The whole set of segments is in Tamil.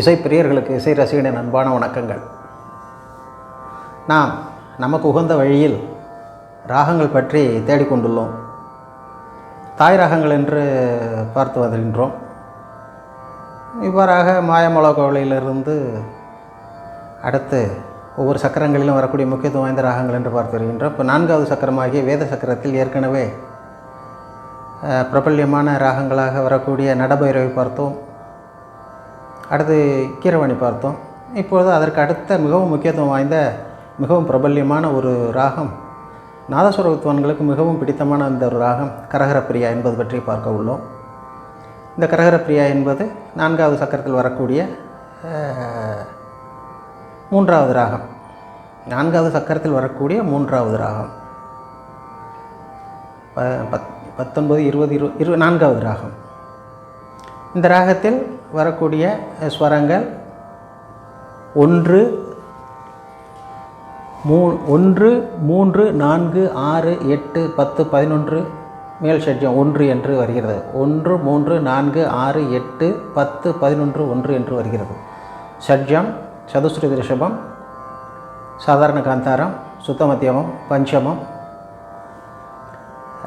இசைப்பிரியர்களுக்கு இசை ரசிகனின் அன்பான வணக்கங்கள். நாம் நமக்கு உகந்த வழியில் ராகங்கள் பற்றி தேடிக்கொண்டுள்ளோம் தாய் ராகங்கள் என்று பார்த்து வருகின்றோம். இவ்வாறாக மாயமலோகவலையிலிருந்து அடுத்து ஒவ்வொரு சக்கரங்களிலும் வரக்கூடிய முக்கியத்துவம் வாய்ந்த ராகங்கள் என்று பார்த்து வருகின்றோம். இப்போ நான்காவது சக்கரமாகிய வேத சக்கரத்தில் ஏற்கனவே பிரபல்யமான ராகங்களாக வரக்கூடிய நடபைரவை பார்த்தோம். அடுத்து கீரவாணி பார்த்தோம். இப்பொழுது அதற்கு அடுத்த மிகவும் முக்கியத்துவம் வாய்ந்த மிகவும் பிரபல்யமான ஒரு ராகம். நாதஸ்வர வித்வான்களுக்கு மிகவும் பிடித்தமான இந்த ஒரு ராகம் கரகரப்பிரியா என்பது பற்றி பார்க்க உள்ளோம். இந்த கரகரப்பிரியா என்பது நான்காவது சக்கரத்தில் வரக்கூடிய மூன்றாவது ராகம். நான்காவது சக்கரத்தில் வரக்கூடிய மூன்றாவது ராகம். பத் பத்தொன்பது இருபது இரு இரு நான்காவது ராகம். இந்த ராகத்தில் வரக்கூடிய ஸ்வரங்கள் ஒன்று மூ ஒன்று மூன்று நான்கு ஆறு எட்டு பத்து பதினொன்று மேல் ஷட்ஜம் ஒன்று என்று வருகிறது. ஒன்று மூன்று நான்கு ஆறு எட்டு பத்து பதினொன்று ஒன்று என்று வருகிறது. ஷட்ஜம் சதுஸ்ருதி ரிஷபம் சாதாரண காந்தாரம் சுத்தமத்தியமம் பஞ்சமம்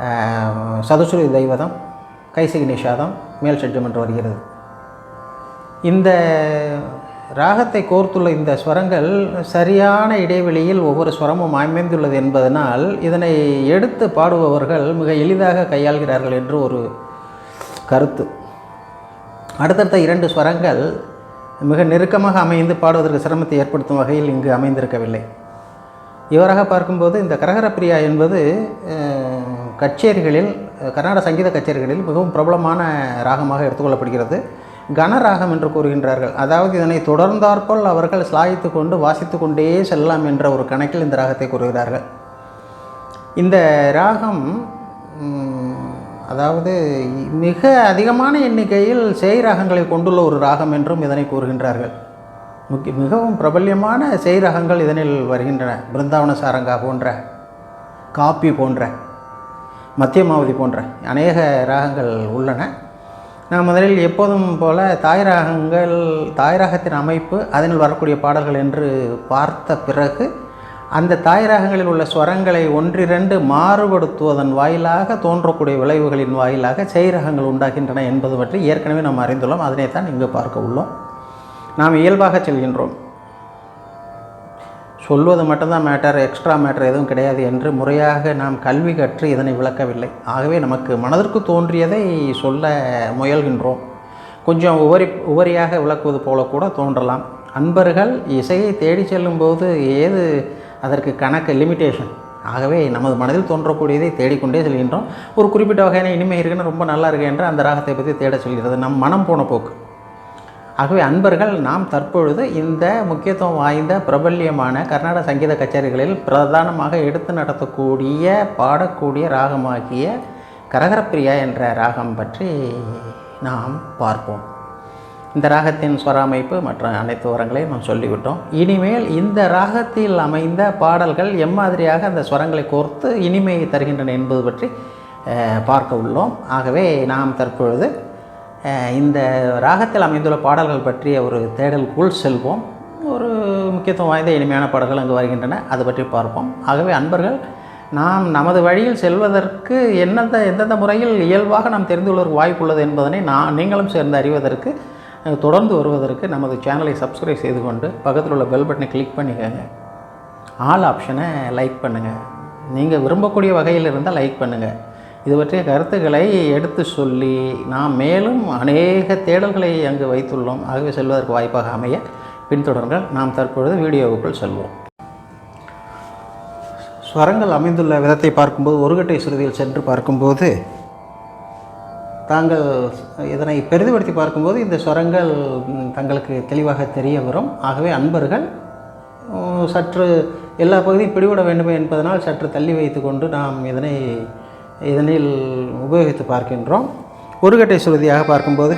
ஆஹ், தெய்வதம் கைசிகி நிஷாதம் மேல் ஷட்ஜம் என்று வருகிறது. இந்த ராகத்தை கோர்த்துள்ள இந்த ஸ்வரங்கள் சரியான இடைவெளியில் ஒவ்வொரு ஸ்வரமும் அமைந்துள்ளது என்பதனால் இதனை எடுத்து பாடுபவர்கள் மிக எளிதாக கையாள்கிறார்கள் என்று ஒரு கருத்து. அடுத்தடுத்த இரண்டு ஸ்வரங்கள் மிக நெருக்கமாக அமைந்து பாடுவதற்கு சிரமத்தை ஏற்படுத்தும் வகையில் இங்கு அமைந்திருக்கவில்லை. இவராக பார்க்கும்போது இந்த கரகரப்பிரியா என்பது கச்சேரிகளில் கர்நாடக சங்கீத கச்சேரிகளில் மிகவும் பிரபலமான ராகமாக எடுத்துக்கொள்ளப்படுகிறது. கனராகம் என்று கூறுகின்றார்கள். அதாவது இதனை தொடர்ந்தாற்போல் அவர்கள் ஸ்லாயித்து கொண்டு வாசித்து கொண்டே செல்லலாம் என்ற ஒரு கணக்கில் இந்த ராகத்தை கூறுகிறார்கள். இந்த ராகம் அதாவது மிக அதிகமான எண்ணிக்கையில் செய் ராகங்களை கொண்டுள்ள ஒரு ராகம் என்றும் இதனை கூறுகின்றார்கள். முக்கிய மிகவும் பிரபல்யமான செய் ராகங்கள் இதனில் வருகின்றன. பிருந்தாவன சாரங்கா போன்ற காப்பி போன்ற மத்தியமாவதி போன்ற அநேக ராகங்கள் உள்ளன. நான் முதலில் எப்போதும் போல தாய் ராகங்கள் தாய் ராகத்தின் அமைப்பு அதனில் வரக்கூடிய பாடல்கள் என்று பார்த்த பிறகு அந்த தாய் ராகங்களில் உள்ள ஸ்வரங்களை ஒன்றிரண்டு மாறுபடுத்துவதன் வாயிலாக தோன்றக்கூடிய விளைவுகளின் வாயிலாக செய்ரகங்கள் உண்டாகின்றன என்பது பற்றி ஏற்கனவே நாம் அறிந்துள்ளோம். அதனை தான் இங்கு பார்க்க உள்ளோம். நாம் இயல்பாக செல்கின்றோம். சொல்வது மட்டும்தான் மேட்டர் எக்ஸ்ட்ரா மேட்டர் எதுவும் கிடையாது என்று முறையாக நாம் கல்வி கற்று இதனை விளக்கவில்லை. ஆகவே நமக்கு மனதிற்கு தோன்றியதை சொல்ல முயல்கின்றோம். கொஞ்சம் உவரி உவரியாக விளக்குவது போல கூட தோன்றலாம். அன்பர்கள் இசையை தேடி செல்லும்போது ஏது அதற்கு கணக்கு லிமிட்டேஷன் ஆகவே நமது மனதில் தோன்றக்கூடியதை தேடிக்கொண்டே செல்கின்றோம். ஒரு குறிப்பிட்ட வகையான இனிமை இருக்குன்னு ரொம்ப நல்லா இருக்கு என்று அந்த ராகத்தை பற்றி தேட செல்கிறது. நம் மனம் போன போக்கு. ஆகவே அன்பர்கள் நாம் தற்பொழுது இந்த முக்கியத்துவம் வாய்ந்த பிரபல்யமான கர்நாடக சங்கீத கச்சேரிகளில் பிரதானமாக எடுத்து நடத்தக்கூடிய பாடக்கூடிய ராகமாகிய கரகரப்பிரியா என்ற ராகம் பற்றி நாம் பார்ப்போம். இந்த ராகத்தின் ஸ்வர அமைப்பு மற்ற அனைத்து வரங்களையும் நாம் சொல்லிவிட்டோம். இனிமேல் இந்த ராகத்தில் அமைந்த பாடல்கள் எம்மாதிரியாக அந்த ஸ்வரங்களை கோர்த்து இனிமையை தருகின்றன என்பது பற்றி பார்க்க உள்ளோம். ஆகவே நாம் தற்பொழுது இந்த ராகத்தில் அமைந்துள்ள பாடல்கள் பற்றிய ஒரு தேடலுக்குள் செல்வோம். ஒரு முக்கியத்துவம் வாய்ந்த இனிமையான பாடல்கள் அங்கு வருகின்றன. அது பற்றி பார்ப்போம். ஆகவே அன்பர்கள் நாம் நமது வழியில் செல்வதற்கு எந்தெந்த எந்தெந்த முறையில் இயல்பாக நாம் தெரிந்து கொள்வதற்கு வாய்ப்புள்ளது என்பதனை நான் நீங்களும் சேர்ந்து அறிவதற்கு தொடர்ந்து வருவதற்கு நமது சேனலை சப்ஸ்கிரைப் செய்து கொண்டு பக்கத்தில் உள்ள பெல் பட்டனை கிளிக் பண்ணிக்கோங்க. ஆல் ஆப்ஷனை லைக் பண்ணுங்கள் நீங்கள் விரும்பக்கூடிய வகையில் இருந்தால் லைக் பண்ணுங்கள் இது பற்றிய கருத்துக்களை எடுத்து சொல்லி நாம் மேலும் அநேக தேடல்களை அங்கு வைத்துள்ளோம். ஆகவே செல்வதற்கு வாய்ப்பாக அமைய பின்தொடர்கள் நாம் தற்பொழுது வீடியோவுக்குள் செல்வோம். ஸ்வரங்கள் அமைந்துள்ள விதத்தை பார்க்கும்போது ஒருகட்டை சுருதியில் சென்று பார்க்கும்போது தாங்கள் இதனை பெரிதுபடுத்தி பார்க்கும்போது இந்த ஸ்வரங்கள் தங்களுக்கு தெளிவாக தெரிய வரும். ஆகவே அன்பர்கள் சற்று எல்லா பகுதியும் பிடிபட வேண்டுமே என்பதனால் சற்று தள்ளி வைத்துக்கொண்டு நாம் இதனை இதனில் உபயோகித்து பார்க்கின்றோம். ஒருகட்டை சுருதியாக பார்க்கும்போது.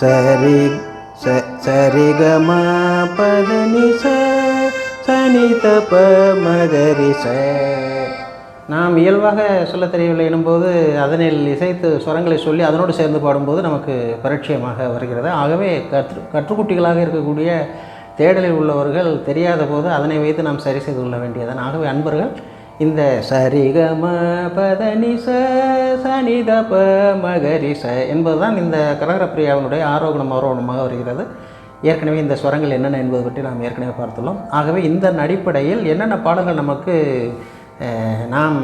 சரி ச சரி க சனித ப மதரி ச சனி நாம் இயல்பாக சொல்ல தெரியவில்லை எனும்போது அதனில் இசைத்து ஸ்வரங்களை சொல்லி அதனோடு சேர்ந்து பாடும்போது நமக்கு பரிட்சயமாக வருகிறது. ஆகவே கற்று கற்றுக்குட்டிகளாக இருக்கக்கூடிய தேடலில் உள்ளவர்கள் தெரியாத போது அதனை வைத்து நாம் சரி செய்து கொள்ள வேண்டியதன் ஆகவே அன்பர்கள் இந்த சரிகம பதனிச சனிதப மகரிச என்பதுதான் இந்த கரகரப்பிரியாவினுடைய ஆரோகணம் ஆரோகணமாக வருகிறது. ஏற்கனவே இந்த ஸ்வரங்கள் என்னென்ன என்பது பற்றி நாம் ஏற்கனவே பார்த்துள்ளோம். ஆகவே இந்த அடிப்படையில் என்னென்ன பாடல்கள் நமக்கு நாம்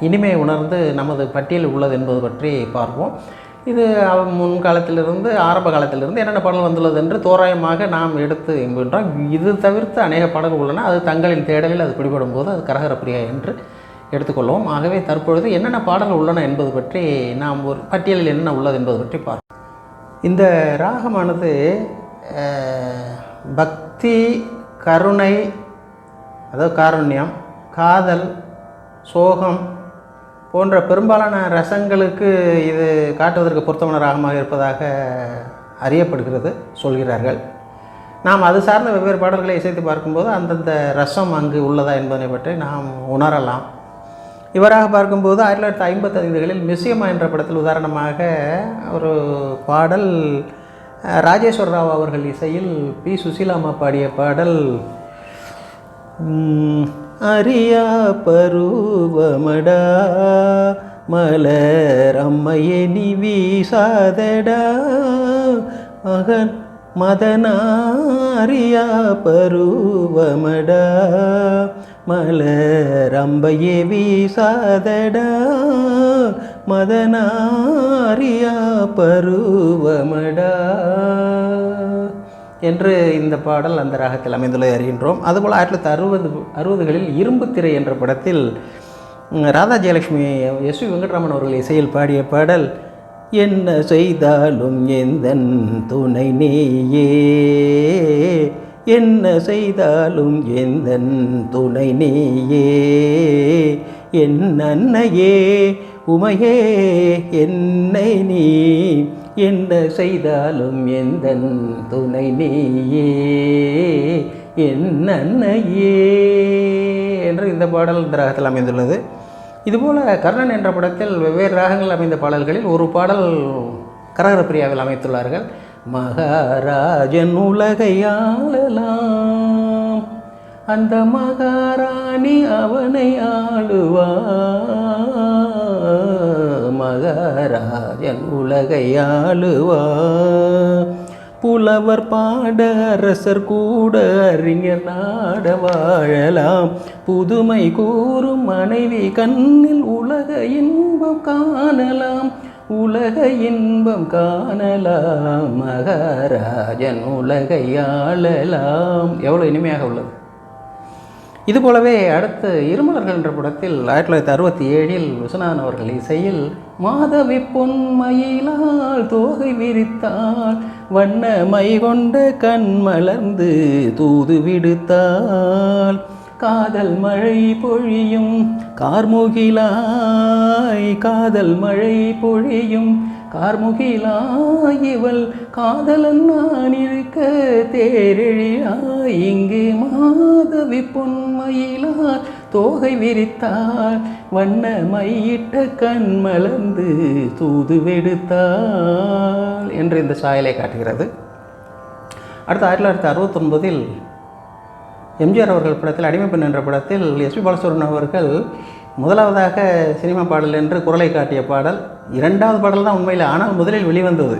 இனிமை உணர்ந்து நமது பட்டியலில் உள்ளது என்பது பற்றி பார்ப்போம். இது அவ- முன்காலத்திலிருந்து ஆரம்ப காலத்திலிருந்து என்னென்ன பாடல் வந்துள்ளது என்று தோராயமாக நாம் எடுத்து என்கின்றோம் இது தவிர்த்து அநேக பாடல்கள் உள்ளன. அது தங்களின் தேடலில் அது பிடிபடும் போது அது கரகரப்பிரியா என்று எடுத்துக்கொள்வோம். ஆகவே தற்பொழுது என்னென்ன பாடல்கள் உள்ளன என்பது பற்றி நாம் ஒரு பட்டியலில் என்னென்ன உள்ளது என்பது பற்றி பார்ப்போம். இந்த ராகமானது பக்தி கருணை அதாவது காருண்யம் காதல் சோகம் போன்ற பெரும்பாலான ரசங்களுக்கு இது காட்டுவதற்கு பொருத்தமான ராகமாக இருப்பதாக அறியப்படுகிறது சொல்கிறார்கள். நாம் அது சார்ந்த வெவ்வேறு பாடல்களை இசைத்து பார்க்கும்போது அந்தந்த ரசம் அங்கு உள்ளதா என்பதை பற்றி நாம் உணரலாம். இவராக பார்க்கும்போது ஆயிரத்தி தொள்ளாயிரத்தி ஐம்பத்தைந்துகளில் மிஸ்யமா என்ற படத்தில் உதாரணமாக ஒரு பாடல் ராஜேஸ்வர் ராஜேஸ்வர ராவ் அவர்கள் இசையில் பி. சுசீலாமா பாடிய பாடல் அறியா பருவமடா. மலர் அம்மையே நீ வீசாதடா. மகன் மதனாரியா பருவமடா. மலர் அம்பையே வீசாதடா. மதனாரியா பருவமடா. என்று இந்த பாடல் அந்த ராகத்தில் அமைந்துள்ளதை அறிகின்றோம். அதுபோல் ஆயிரத்தி தொள்ளாயிரத்தி அறுபது அறுபதுகளில் இரும்பு திரை என்ற படத்தில் ராதா ஜெயலட்சுமி எஸ் வி வெங்கட்ராமன் அவர்கள் இசையில் பாடிய பாடல் என்ன செய்தாலும் எந்தன் துணை நீயே? என்ன செய்தாலும் எந்தன் துணை நீயே? என் அன்னையே உமையே என்னை நீ என்ன செய்தாலும் எந்த துணை நீயே? என்னையே என்று இந்த பாடல் இந்த ராகத்தில் அமைந்துள்ளது. இதுபோல் கர்ணன் என்ற படத்தில் வெவ்வேறு ராகங்கள் அமைந்த பாடல்களில் ஒரு பாடல் கரகரப்பிரியாவில் அமைத்துள்ளார்கள். மகாராஜன் உலகை ஆளலாம். அந்த மகாராணி அவனை ஆளுவா மகாராஜன் உலகை ஆளுவா. புலவர் பாட அரசர் கூட அறிஞர் நாட வாழலாம். புதுமை கூறும் மனைவி கண்ணில் உலக இன்பம் காணலாம். உலக இன்பம் காணலாம். மகாராஜன் உலகை ஆளலாம். எவ்வளோ இனிமையாக உள்ளது. இது போலவே அடுத்து இருமலர்கள் என்ற படத்தில் ஆயிரத்தி தொள்ளாயிரத்தி அறுபத்தி ஏழில் விஸ்வநாதன் அவர்கள் இசையில் மாதவி பொன்மயிலால் தோகை விரித்தாள் வண்ண மை கொண்ட கண் மலர்ந்து தூது விடுத்தாள் காதல் மழை பொழியும் கார்முகிலாய் காதல் மழை பொழியும் கார்முகிலாயிவள் காதலன் நான் இருக்க தேரெழியாய். இங்கு மாதவி பொன்மயிலால் தோகை விரித்தாள். வண்ணமையிட்ட கண் மலர்ந்து தூது வெடுத்தாள் என்று இந்த சாயலை காட்டுகிறது. அடுத்து ஆயிரத்தி தொள்ளாயிரத்தி அறுபத்தொன்பதில் எம்ஜிஆர் அவர்கள் படத்தில் அடிமை பெண் என்ற படத்தில் எஸ்பி பாலசுரன் அவர்கள் முதலாவதாக சினிமா பாடல் என்று குரலை காட்டிய பாடல் இரண்டாவது பாடல் தான் உண்மையில் ஆனால் முதலில் வெளிவந்தது.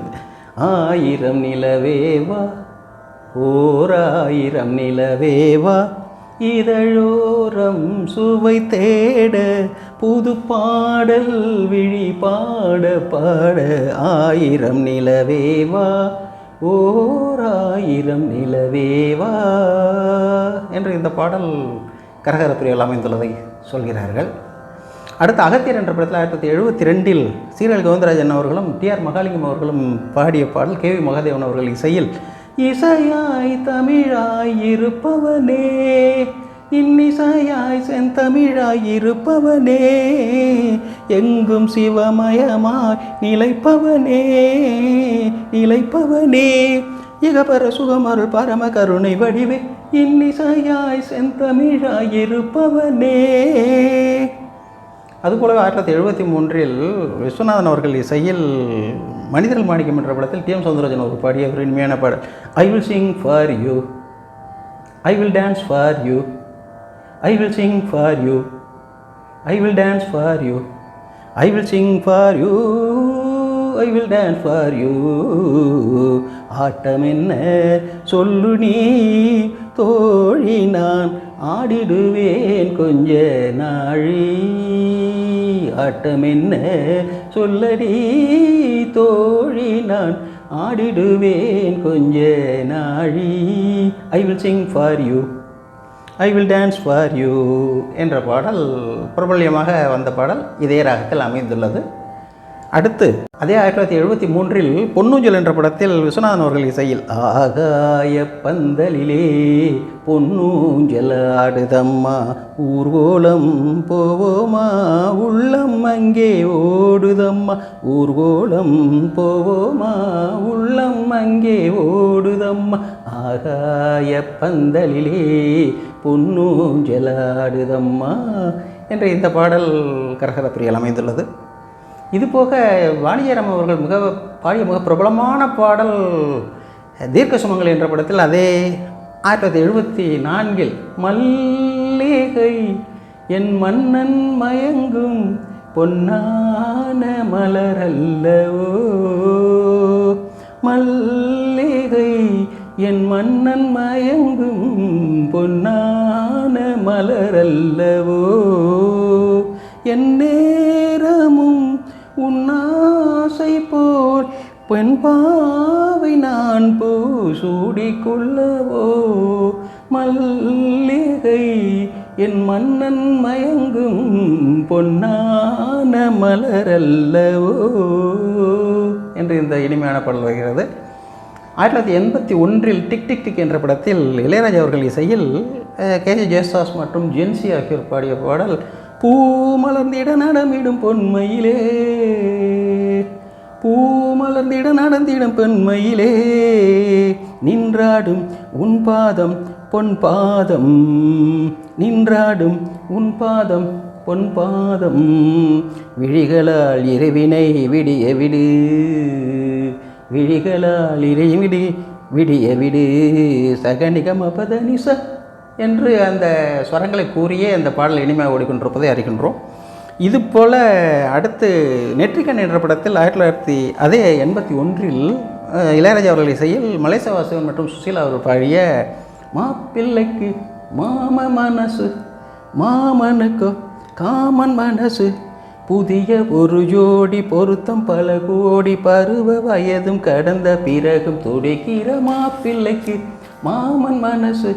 ஆயிரம் நிலவேவா ஓர் ஆயிரம் நிலவேவா இதழோரம் சுவை தேட புது பாடல் விழி பாட பாட ஆயிரம் நிலவேவா ஓர் ஆயிரம் நிலவேவா என்று இந்த பாடல் கரகரப்பிரியில் அமைந்துள்ளதை சொல்கிறார்கள். அடுத்து அகத்தியர் என்ற படத்தில் ஆயிரத்தி தொள்ளாயிரத்தி எழுபத்தி ரெண்டில் சீரல் கோவிந்தராஜன் அவர்களும் டி ஆர் மகாலிங்கம் அவர்களும் பாடிய பாடல் கே வி மகாதேவன் அவர்கள் இசையில் இசையாய் தமிழாய் இருப்பவனே இன்னிசையாய் செந்தமிழாய் இருப்பவனே எங்கும் சிவமயமாய் நிலைப்பவனே நிலைப்பவனே இகபர சுகமருள் பரம கருணை வடிவே இன்னிசையாய் செந்தமிழாய் இருப்பவனே அதுபோலவே ஆயிரத்தி தொள்ளாயிரத்தி எழுபத்தி மூன்றில் விஸ்வநாதன் அவர்கள் இசையில் மனிதர்கள் மாணிக்கம் என்ற படத்தில் டி எம் சௌந்தரராஜன் ஒரு பாடிய ஒரு இனிமையான பாடல். I will sing for you I will dance for you I will sing for you I will dance for you I will sing for you I will dance for you ஆட்டம் என்ன? சொல்லு நீ. தோழி நான் ஆடிடுவேன் கொஞ்ச நாழி. ஆட்டம் என்ன சொல்லடி தோழி நான் ஆடிடுவேன் கொஞ்ச நாழி. I will sing for you I will dance for you என்ற பாடல் பிரபல்யமாக வந்த பாடல் இதே ராகத்தில் அமைந்துள்ளது. அடுத்து அதே ஆயிரத்தி தொள்ளாயிரத்தி எழுபத்தி மூன்றில் பொன்னூஞ்சல் என்ற படத்தில் விஸ்வநாதன் அவர்கள் இசையில் ஆகாய பந்தலிலே பொன்னூஞ்சல் ஆடுதம்மா ஊர்கோலம் போவோமா உள்ளம் அங்கே ஓடுதம்மா ஊர்கோலம் போவோமா உள்ளம் அங்கே ஓடுதம்மா ஆகாய பந்தலிலே பொன்னூஞ்சலாடுதம்மா என்ற இந்த பாடல் கரகரப்பிரியில் அமைந்துள்ளது. இது போக வாணிஜராம் அவர்கள் மிக பாடிய மிக பிரபலமான பாடல் தீர்க்க சுமங்கல் என்ற படத்தில் அதே ஆயிரத்தி தொள்ளாயிரத்தி எழுபத்தி நான்கில் மல்லிகை என் மன்னன் மயங்கும் பொன்னான மலரல்லவோ? மல்லிகை என் மன்னன் மயங்கும் பொன்னான மலரல்லவோ? என்னே பெண் பாவை நான் பூ சூடிக்கொள்ளவோ மல்லிகை என் மன்னன் மயங்கும் பொன்னான மலரல்லவோ? என்று இந்த இனிமையான பாடல் வருகிறது. ஆயிரத்தி தொள்ளாயிரத்தி எண்பத்தி ஒன்றில் டிக் டிக் டிக் என்ற படத்தில் இளையராஜா அவர்கள் இசையில் கேஜி ஜெயசாஸ் மற்றும் ஜென்சி ஆகியோர் பாடிய பாடல் பூ மலர்ந்திட நடமிடும் பொன்மையிலே. பூ மலர்ந்திட நடந்திடும் பெண்மையிலே. நின்றாடும் உன் பாதம் பொன் பாதம். நின்றாடும் உன் பாதம் பொன் பாதம். விழிகளால் இறைவினை விடிய விடு. விழிகளால் இறைவிடு விடிய விடு. சகனிகம பதனிச என்று அந்த ஸ்வரங்களை கூறியே அந்த பாடல் இனிமையாக ஓடிக்கொண்டிருப்பதை அறிகின்றோம். இது போல் அடுத்து நெற்றிக்கண் என்ற படத்தில் ஆயிரத்தி தொள்ளாயிரத்தி அதே எண்பத்தி ஒன்றில் இளையராஜா அவர்கள் இசையில் மலேசிய வாசகன் மற்றும் சுசீலா அவர்கள் பாடிய மாப்பிள்ளைக்கு மாம மனசு மாமனுக்கு காமன் மனசு புதிய ஒரு ஜோடி பொருத்தம் பல கோடி பருவ வயதும் கடந்த பிறகும் துடிக்கிற மாப்பிள்ளைக்கு மாமன் மனசு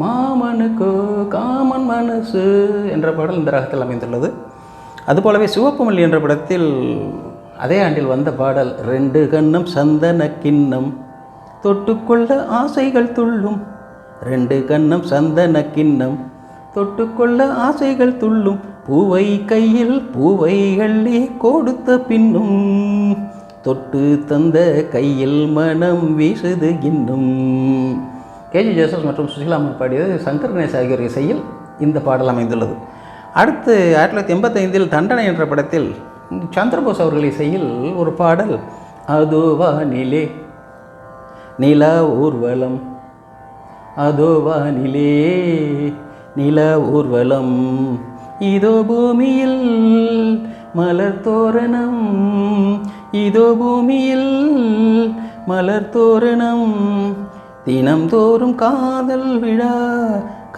மாமனுக்கோ காமன் மனசு என்ற பாடல் இந்த ராகத்தில் அமைந்துள்ளது. அதுபோலவே சிவப்புமல்லி என்ற படத்தில் அதே ஆண்டில் வந்த பாடல் ரெண்டு கண்ணம் சந்தன கிண்ணம் தொட்டுக்கொள்ள ஆசைகள் துள்ளும். ரெண்டு கண்ணம் சந்தன கிண்ணம் தொட்டுக்கொள்ள ஆசைகள் துள்ளும். பூவை கையில் பூவை அள்ளி கொடுத்த பின்னும் தொட்டு தந்த கையில் மனம் வீசுது இன்னும். கேஜி ஜோசப் மற்றும் சுசிலாமன் பாடியது சங்கர் கணேஷ் ஆகியோர் இசையில் இந்த பாடல் அமைந்துள்ளது. அடுத்து ஆயிரத்தி தொள்ளாயிரத்தி எண்பத்தைந்தில் தண்டனை என்ற படத்தில் சந்திரபோஸ் அவர்கள் இசையில் ஒரு பாடல் அதுவா நிலே நிலா ஊர்வலம் அதோ நிலே நில ஊர்வலம் இதோ பூமியில் மலர் தோரணம் இதோ பூமியில் மலர் தோரணம் தினம்தோறும் காதல் விழா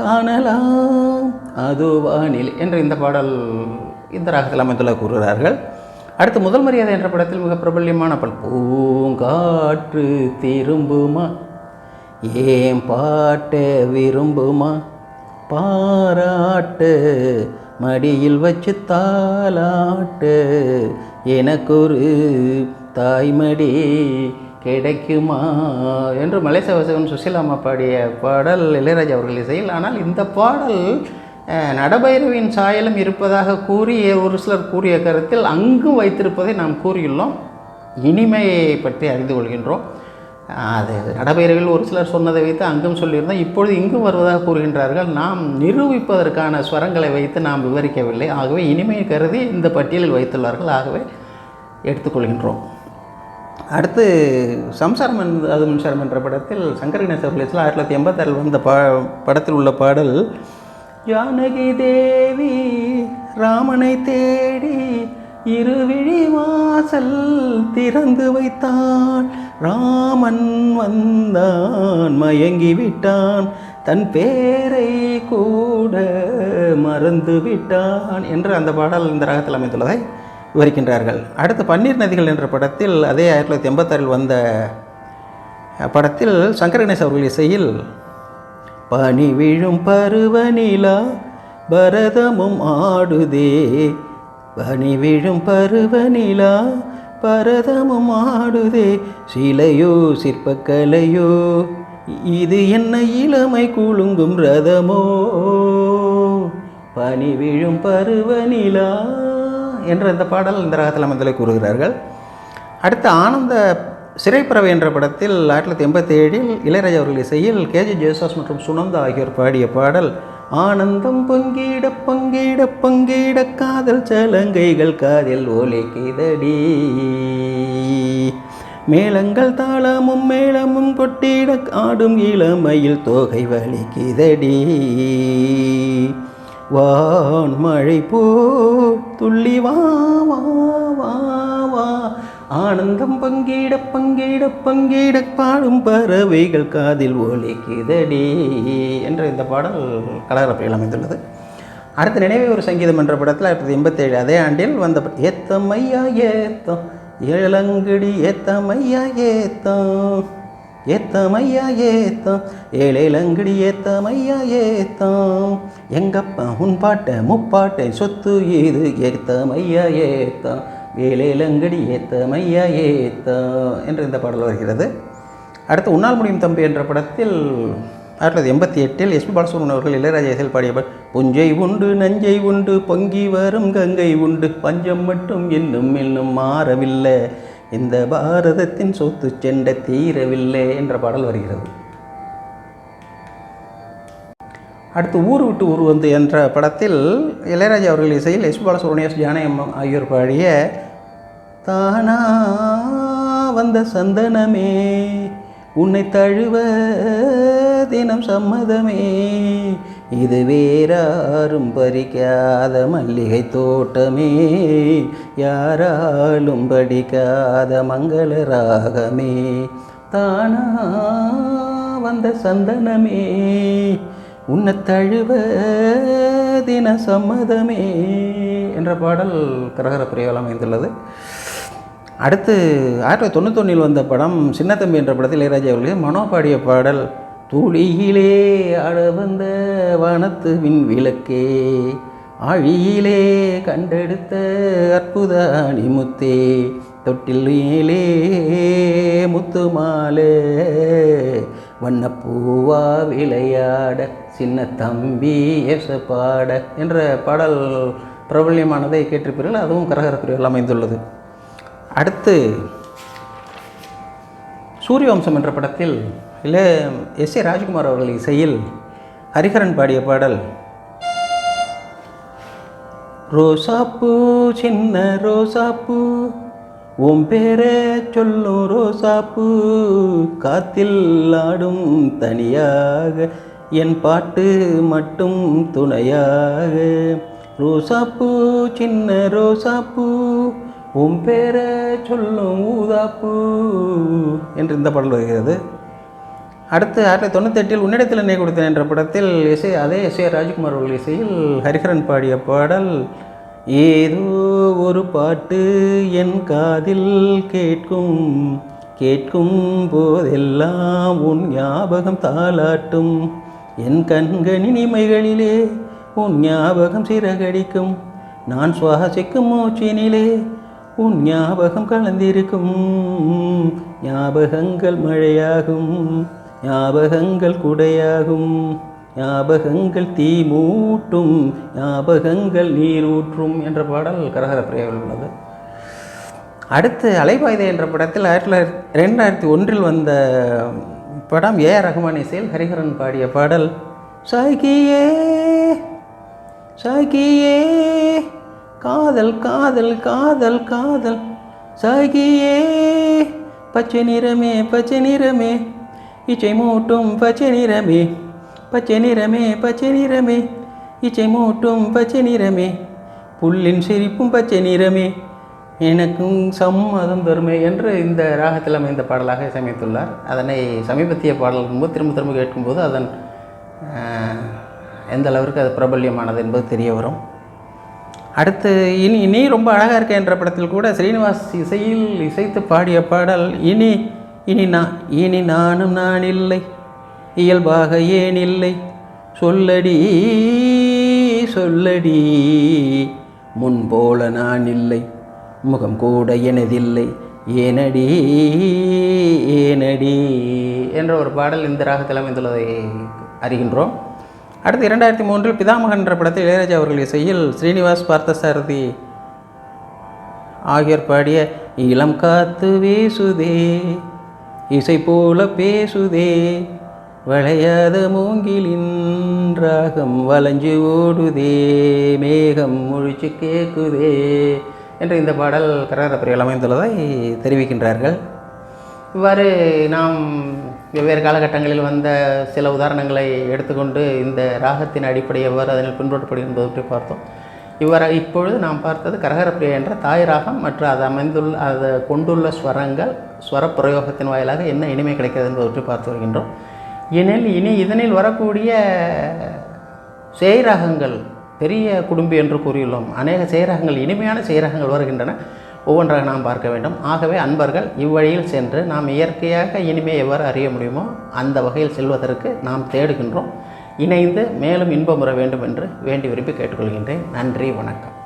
காணலாம். அதோ வானில் என்ற இந்த பாடல் இந்த ராகத்தில் அமைந்துள்ள கூறுகிறார்கள். அடுத்து முதல் மரியாதை என்ற படத்தில் மிக பிரபல்யமான பாடல் பூங்காற்று திரும்புமா? ஏன் பாட்ட விரும்புமா? பாராட்டு மடியில் வச்சு தாலாட்டு எனக்கொரு தாய்மடி கிடைக்குமா? என்று மலேசவாசகன் சுசிலாமா பாடிய பாடல் இளையராஜா அவர்கள் இசையில் ஆனால் இந்த பாடல் அஹ், நடபைரவின் சாயலும் இருப்பதாக கூறி ஒரு சிலர் கூறிய கருத்தில் அங்கும் வைத்திருப்பதை நாம் கூறியுள்ளோம். இனிமையை பற்றி அறிந்து கொள்கின்றோம். அது நடபைரவில் ஒரு சிலர் சொன்னதை வைத்து அங்கும் சொல்லியிருந்தோம். இப்பொழுது இங்கும் வருவதாக கூறுகின்றார்கள். நாம் நிரூபிப்பதற்கான ஸ்வரங்களை வைத்து நாம் விவரிக்கவில்லை. ஆகவே இனிமையை கருதி இந்த பட்டியலில் வைத்துள்ளார்கள். ஆகவே எடுத்துக்கொள்கின்றோம் அடுத்து சம்சாரம் அது மின்சாரம் என்ற படத்தில் சங்கர் கணேச அவர்கள் ஆயிரத்தி தொள்ளாயிரத்தி எண்பத்தாறில் வந்த பா படத்தில் உள்ள பாடல் ஜானகி தேவி ராமனை தேடி இருவிழி வாசல் திறந்து வைத்தான் ராமன் வந்தான் மயங்கி விட்டான். தன் பேரை கூட மறந்து விட்டான் என்று அந்த பாடல் இந்த ராகத்தில் அமைந்துள்ளதை விவரிக்கின்றார்கள். அடுத்து பன்னீர் நதிகள் என்ற படத்தில் அதே ஆயிரத்தி தொள்ளாயிரத்தி எண்பத்தாறில் வந்த படத்தில் சங்கர கணேஷ் அவர்கள் இசையில் பனி விழும் பருவநிலா பரதமும் ஆடுதே. பனி விழும் பருவநிலா பரதமும் ஆடுதே. சிலையோ சிற்பக்கலையோ இது என்ன இளமை குலுங்கும் ரதமோ. பனி விழும் பருவநிலா என்று இந்த பாடல் இந்த ராகத்தில் அமைந்தலை கூறுகிறார்கள். அடுத்து ஆனந்த சிறைப்பறவை என்ற படத்தில் ஆயிரத்தி தொள்ளாயிரத்தி எண்பத்தி ஏழில் இளையராஜா அவர்கள் இசையில் கேஜி ஜேசாஸ் மற்றும் சுனந்தா ஆகியோர் பாடிய பாடல் ஆனந்தம் பங்கீட பங்கீட பங்கீட காதல் சலங்கைகள் காதில் கிதடி மேளங்கள் தாளமும் மேளமும் கொட்டிட ஆடும் இளமையில் தோகை வலிக்குதடி. வான் மழை போ துள்ளி வா வா வா வா. ஆனந்தம் பங்கீட பங்கீட பங்கீட பாடும் பறவைகள் காதில் ஒலிக்குதடி என்ற இந்த பாடல் கலகலப்பையில் அமைந்துள்ளது. அடுத்த நினைவே ஒரு சங்கீதம் என்ற படத்தில் ஆயிரத்தி எண்பத்தேழு அதே ஆண்டில் வந்த ஏத்தம் ஐயா ஏத்தம். ஏழங்கடி ஐயா ஏத்தம். ஏத்தமையா ஏத்தம். ஏழேலங்கடி ஏத்தமையா ஏத்தம் எங்கப்பா உன் பாட்டை முப்பாட்டை சொத்து இது ஏத்தமையா ஏத்தம். ஏழேலங்கடி ஏத்தமையா ஏத்தம் என்று இந்த பாடல் வருகிறது. அடுத்து உன்னால் முடியும் தம்பி என்ற படத்தில் ஆயிரத்தி தொள்ளாயிரத்தி எண்பத்தி எட்டில் எஸ்பி பாலசுப்ரமணியம் அவர்கள் இளையராஜா இசையில் பாடிய புஞ்சை உண்டு நஞ்சை உண்டு பொங்கி வரும் கங்கை உண்டு. பஞ்சம் மட்டும் இன்னும் இன்னும் மாறவில்லை. இந்த பாரதத்தின் சொத்து செண்ட தீரவில்லை என்ற பாடல் வருகிறது. அடுத்து ஊர் விட்டு ஊர் வந்து என்ற படத்தில் இளையராஜா அவர்கள் இசையில் எஸ் பாலசுப்ரமணியம் ஜானயம் ஆகியோர் பாடிய தானா வந்த சந்தனமே உன்னை தழுவ தினம் சம்மதமே இது வேறாரும் பறிக்காத மல்லிகை தோட்டமே யாராலும் படிக்காத மங்கள ராகமே. தானா வந்த சந்தனமே உன்னை தழுவ தின சம்மதமே என்ற பாடல் கரகர பிரியால் அமைந்துள்ளது. அடுத்து ஆயிரத்தி தொள்ளாயிரத்தி தொண்ணூத்தொன்னில் வந்த படம் சின்னத்தம்பி என்ற படத்தில் இளையராஜா அவர்களே மனோ பாடிய பாடல் துளியிலே ஆட வனத்து மின் விளக்கே அழியிலே கண்டெடுத்த அற்புத அணிமுத்தே தொட்டிலே முத்து மாலே வண்ணப்பூவா விளையாட சின்ன தம்பி எச பாட என்ற பாடல் பிரபல்யமானதை கேட்டிருப்பீர்கள் அதுவும் கரகர பிரிவில் அமைந்துள்ளது. அடுத்து சூரியவம்சம் என்ற படத்தில் இல்லை எஸ் ஏ ராஜ்குமார் அவர்கள் இசையில் ஹரிஹரன் பாடிய பாடல் ரோசாப்பூ சின்ன ரோசாப்பூ உன் பேரே சொல்லும் ரோசாப்பூ காத்தில் ஆடும் தனியாக என் பாட்டு மட்டும் துணையாக. ரோசாப்பூ சின்ன ரோசாப்பூ உன் பேரை சொல்லும் ஊதாப்பூ என்று இந்த பாடல் வருகிறது. அடுத்து ஆயிரத்தி தொண்ணூத்தெட்டில் உன்னிடத்தில் நினை கொடுத்தேன் என்ற படத்தில் இசை அதே எஸ் ஏ ராஜ்குமார் அவர்கள் இசையில் ஹரிஹரன் பாடிய பாடல் ஏதோ ஒரு பாட்டு என் காதில் கேட்கும் கேட்கும் போதெல்லாம் உன் ஞாபகம் தாளாட்டும். என் கண்களின் இமைகளிலே உன் ஞாபகம் சிறகடிக்கும். நான் சுவாசிக்கும் மூச்சினிலே உன் ஞாபகம் கலந்திருக்கும். ஞாபகங்கள் மழையாகும். ஞாபகங்கள் குடையாகும். ஞாபகங்கள் தீ மூட்டும். ஞாபகங்கள் நீரூற்றும் என்ற பாடல் கரகர பிரியாவில் உள்ளது. அடுத்து அலைபாய்தை என்ற படத்தில் ஆயிரத்தி தொள்ளாயிரத்தி ரெண்டாயிரத்தி ஒன்றில் வந்த படம் ஏ ரஹ்மான் இசையில் ஹரிஹரன் பாடிய பாடல் சாகியே சாகியே காதல் காதல் காதல் காதல் சாகியே பச்சை நிறமே பச்சை நிறமே இச்சை மூட்டும் பச்சை நிறமே பச்சை நிறமே பச்சை நிறமே. இச்சை மூட்டும் பச்சை நிறமே புல்லின் சிரிப்பும் பச்சை நிறமே. எனக்கும் சம்மதம் தருமே என்று இந்த ராகத்தில் அமைந்த பாடலாக இசையமைத்துள்ளார் அதனை சமீபத்திய பாடல் திரும்ப திரும்ப கேட்கும்போது அதன் எந்த அளவிற்கு அது பிரபல்யமானது என்பது தெரிய வரும். அடுத்து இனி நீ ரொம்ப அழகாக இருக்க என்ற படத்தில் கூட ஸ்ரீனிவாஸ் இசையில் இசைத்து பாடிய பாடல் இனி இனி நான் இனி நானும் நான் இல்லை இயல்பாக ஏன் இல்லை சொல்லடி சொல்லடி முன்போல நான் இல்லை முகம் கூட எனதில்லை. ஏனடி ஏனடி என்ற ஒரு பாடல் இந்த ராகத்தில் அமைந்துள்ளதை அறிகின்றோம். அடுத்து இரண்டாயிரத்தி மூன்றில் பிதாமகன் என்ற படத்தில் இளையராஜா அவர்கள் இசையில் ஸ்ரீனிவாஸ் பார்த்தசாரதி ஆகியோர் பாடிய இளம் காத்து வீசுதே. இசை போல பேசுதே வளையாத மூங்கிலின் ராகம் வளைஞ்சு ஓடுதே மேகம் முழிச்சு கேக்குதே என்று இந்த பாடல் கரகரப்பிரிகள் அமைந்துள்ளதை தெரிவிக்கின்றார்கள். இவ்வாறு நாம் வெவ்வேறு காலகட்டங்களில் வந்த சில உதாரணங்களை எடுத்துக்கொண்டு இந்த ராகத்தின் அடிப்படை எவ்வாறு அதனில் பின்பற்றப்படுகின்றது பற்றி பார்த்தோம். இவ்வாறு இப்பொழுது நாம் பார்த்தது கரகரப்பிரியா என்ற தாய் ராகம் மற்றும் அது அமைந்துள்ள அது கொண்டுள்ள ஸ்வரங்கள் ஸ்வர பிரயோகத்தின் வாயிலாக என்ன இனிமை கிடைக்கிறது என்பது பற்றி பார்த்து வருகின்றோம். எனில் இனி இதனில் வரக்கூடிய சேய்ராகங்கள் பெரிய குடும்பி என்று கூறியுள்ளோம். அநேக சேய்ராகங்கள் இனிமையான சேய்ராகங்கள் வருகின்றன. ஒவ்வொன்றாக நாம் பார்க்க வேண்டும். ஆகவே அன்பர்கள் இவ்வழியில் சென்று நாம் இயற்கையாக இனிமையை எவ்வாறு அறிய முடியுமோ அந்த வகையில் செல்வதற்கு நாம் தேடுகின்றோம். இணைந்து மேலும் இன்பமுற வேண்டும் என்று வேண்டி விரும்பி கேட்டுக்கொள்கின்றேன். நன்றி வணக்கம்.